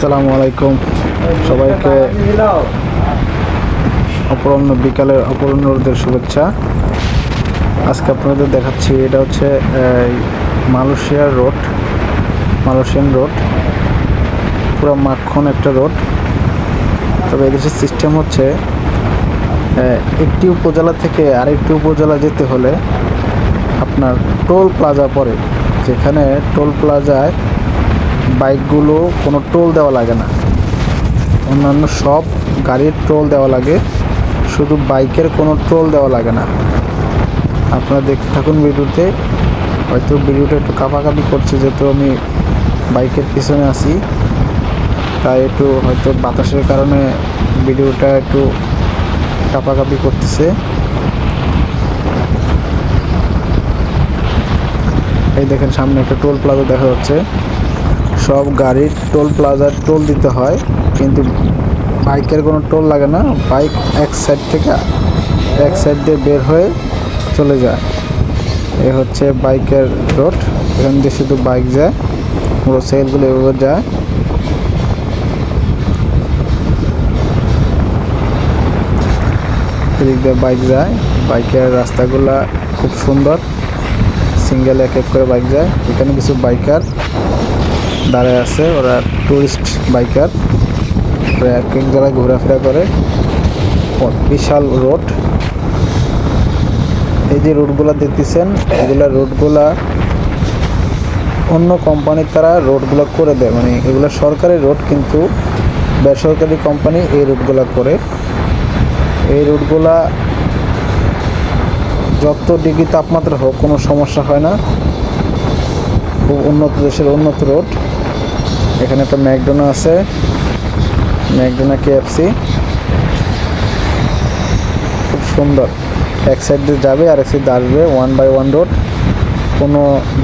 আসসালামু আলাইকুম সবাইকে অপরাহ্ন বিকালের অপরাহ্ন রোদের শুভেচ্ছা। আজকে আপনাদের দেখাচ্ছি, এটা হচ্ছে মালয়েশিয়ার রোড, মালয়েশিয়ান রোড। পুরো মাখন একটা রোড। তবে এদেশের সিস্টেম হচ্ছে একটি উপজেলা থেকে আরেকটি উপজেলা যেতে হলে আপনার টোল প্লাজা পড়ে। যেখানে টোল প্লাজায় বাইকগুলো কোনো টোল দেওয়া লাগে না। অন্যান্য সব গাড়ির টোল দেওয়া লাগে, শুধু বাইকের কোনো টোল দেওয়া লাগে না। আপনারা দেখতে থাকুন ভিডিওতে, হয়তো ভিডিওটা একটু কাঁপাকাঁপি করছে, যেহেতু আমি বাইকের পিছনে আছি। তাই একটু হয়তো বাতাসের কারণে ভিডিওটা একটু কাঁপাকাঁপি করতেছে। এই দেখেন সামনে একটা টোল প্লাজা দেখা যাচ্ছে। সব গাড়ির টোল প্লাজার টোল দিতে হয়, কিন্তু বাইকের কোনো টোল লাগে না, বাইক এক সাইড থেকে এক সাইড দিয়ে বের হয়ে চলে যায়। এ হচ্ছে বাইকের রোড, এখান দিয়ে শুধু বাইক যায়, পুরো সেলগুলো এভাবে যায়। এদিক দিয়ে বাইক যায়, বাইকের রাস্তাগুলা খুব সুন্দর, সিঙ্গেল এক এক করে বাইক যায়। এখানে কিছু বাইকার দাঁড়ায় আছে, ওরা টুরিস্ট বাইকার ওরা এক এক জায়গায় ঘোরাফেরা করে। বিশাল রোড। এই যে রোডগুলো দেখতেছেন, এগুলা রোডগুলা অন্য কোম্পানির তারা রোডগুলো করে দেয়। মানে এগুলো সরকারি রোড, কিন্তু বেসরকারি কোম্পানি এই রোডগুলো করে। এই রোডগুলা যত ডিগ্রি তাপমাত্রা হোক, কোনো সমস্যা হয় না। খুব উন্নত দেশের উন্নত রোড। এখানে একটা ম্যাকডোনা আছে। ম্যাকডোনা কেএফসি খুব সুন্দর। এক সাইড দিয়ে যাবে আর এক সাইড আসবে ওয়ান বাই ওয়ান রোড কোনো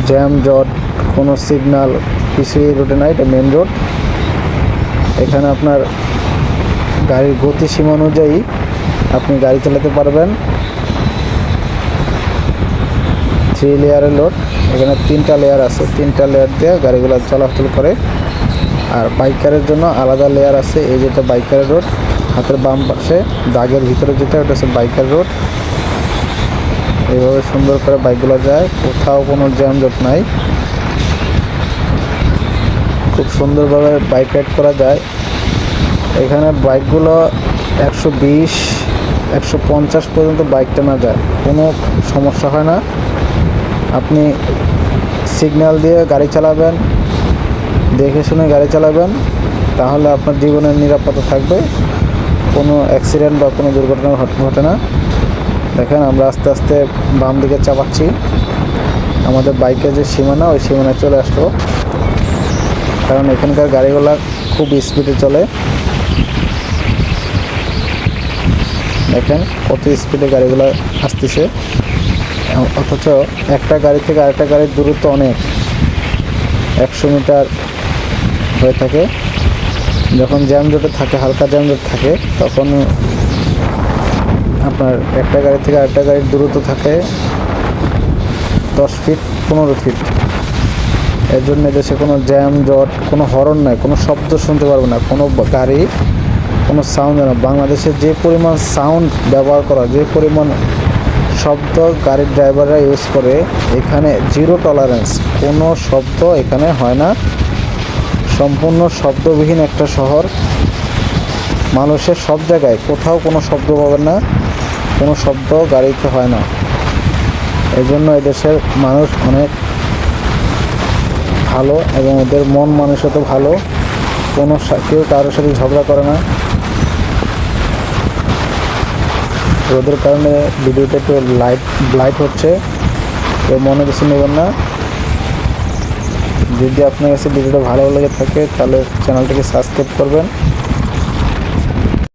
জ্যাম জট, কোনো সিগনাল কিছু এই রোডে নাই, এটা মেন রোড এখানে আপনার গাড়ির গতি সীমা অনুযায়ী আপনি গাড়ি চালাতে পারবেন। থ্রি লেয়ারের লোড এখানে তিনটা লেয়ার আছে। তিনটা লেয়ার দিয়ে গাড়িগুলো চলাচল করে। আর বাইকারের জন্য আলাদা লেয়ার আছে, এই যেটা বাইকারের রোড হাতের বাম পাশে দাগের ভিতরে যেটা, ওটা হচ্ছে বাইকার রোড এইভাবে সুন্দর করে বাইকগুলো যায়, কোথাও কোনো জ্যামজট নাই। খুব সুন্দরভাবে বাইক রাইড করা যায়। এখানে বাইকগুলো একশো বিশ, একশো পঞ্চাশ পর্যন্ত বাইক টানা যায়, কোনো সমস্যা হয় না। আপনি সিগন্যাল দিয়ে গাড়ি চালাবেন দেখে শুনে গাড়ি চালাবেন, তাহলে আপনার জীবনের নিরাপত্তা থাকবে। কোনো অ্যাক্সিডেন্ট বা কোনো দুর্ঘটনা ঘট- না। দেখেন, আমরা আস্তে আস্তে বাম দিকে চাপাচ্ছি। আমাদের বাইকের যে সীমানা, ওই সীমানায় চলে আসলো। কারণ এখানকার গাড়িগুলো খুব স্পিডে চলে। দেখেন, কত স্পিডে গাড়িগুলো আসতেছে। অথচ একটা গাড়ি থেকে আরেকটা গাড়ির দূরত্ব অনেক। একশো মিটার হয়ে থাকে। যখন জ্যামজটে থাকে, হালকা জ্যামজট থাকে, তখন আপনার একটা গাড়ি থেকে আরেকটা গাড়ির দূরত্ব থাকে দশ ফিট পনেরো ফিট এর জন্য দেশে কোনো জ্যাম জট, কোনো হরন নাই, কোনো শব্দ শুনতে পারবে না, কোনো গাড়ি, কোনো সাউন্ড না বাংলাদেশে যে পরিমাণ সাউন্ড ব্যবহার করা, যে পরিমাণ শব্দ গাড়ির ড্রাইভাররা ইউজ করে, এখানে জিরো টলারেন্স কোনো শব্দ এখানে হয় না। সম্পূর্ণ শব্দবিহীন একটা শহর। মানুষের সব জায়গায় কোথাও কোনো শব্দ পাবেন না, কোনো শব্দ গাড়িতে হয় না। এই জন্য এদেশের মানুষ অনেক ভালো এবং ওদের মন মানসিকতা ভালো। কোনো কেউ কারোর সাথে ঝগড়া করে না। রোদের কারণে ভিডিওটা একটু লাইট লাইট হচ্ছে। কেউ মনে বেশি নেবেন না। যদি আপনার কাছে ভিডিওটা ভালো লেগে থাকে তাহলে চ্যানেলটিকে সাবস্ক্রাইব করবেন।